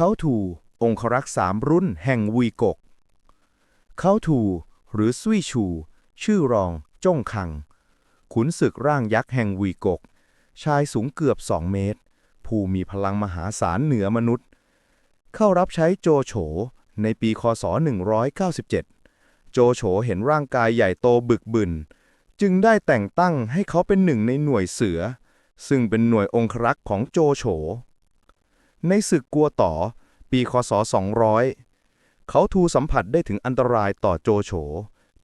เขาถูองครักษ์สามรุ่นแห่งวุยกก เขาถูหรือซุยชู ชื่อรองจ้งคัง ขุนศึกร่างยักษ์แห่งวุยกก ชายสูงเกือบสองเมตร ผู้มีพลังมหาศาลเหนือมนุษย์ เข้ารับใช้โจโฉในปีคศ 197 โจโฉเห็นร่างกายใหญ่โตบึกบึน จึงได้แต่งตั้งให้เขาเป็นหนึ่งในหน่วยเสือ ซึ่งเป็นหน่วยองครักษ์ของโจโฉ ในศึกกัวต่อ ปีคศ 200 เขาทูสัมผัสได้ถึงอันตรายต่อโจโฉ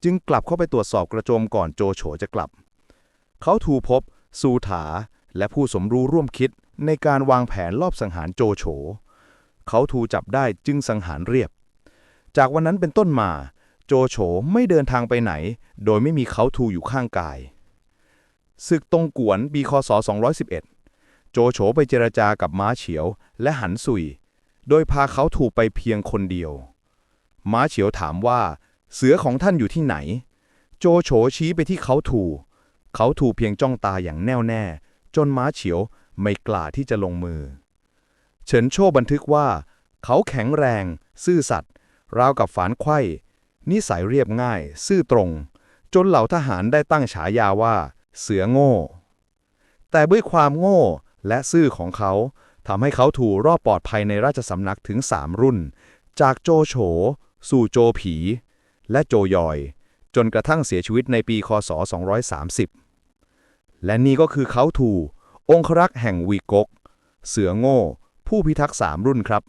จึงกลับเข้าไปตรวจสอบกระโจมก่อนโจโฉจะกลับ เขาทูพบ สูถา และผู้สมรู้ร่วมคิดในการวางแผนลอบสังหารโจโฉ เขาทูจับได้จึงสังหารเรียบ จากวันนั้นเป็นต้นมา โจโฉไม่เดินทางไปไหน โดยไม่มีเขาทูอยู่ข้างกายศึกตรงกวนปีคศ 211 โจโฉไปเจรจากับม้าเฉียวและหันสุย โดยพาเขาถูกไปเพียงคนเดียว ม้าเฉียวถามว่า เสือของท่านอยู่ที่ไหน โจโฉชี้ไปที่เขาถูเขาถูเพียงจ้องตาอย่างแน่วแน่ จนม้าเฉียวไม่กล้าที่จะลงมือ เฉินโชบันทึกว่า เขาแข็งแรง ซื่อสัตย์ราวกับฝานไขว้นิสัยเรียบง่าย ซื่อตรง จนเหล่าทหารได้ตั้งฉายาว่า เสือโง่ แต่ด้วยความโง่ และซื่อของเขาทำให้เขาถูรอบปลอดภัยในราชสำนักถึงสามรุ่น จากโจโฉ สู่โจผี และโจยอย จนกระทั่งเสียชีวิตในปีคศ 230 และนี่ก็คือเขาถูองครักษ์แห่งวีกก เสือโง่ ผู้พิทักษ์สามรุ่นครับ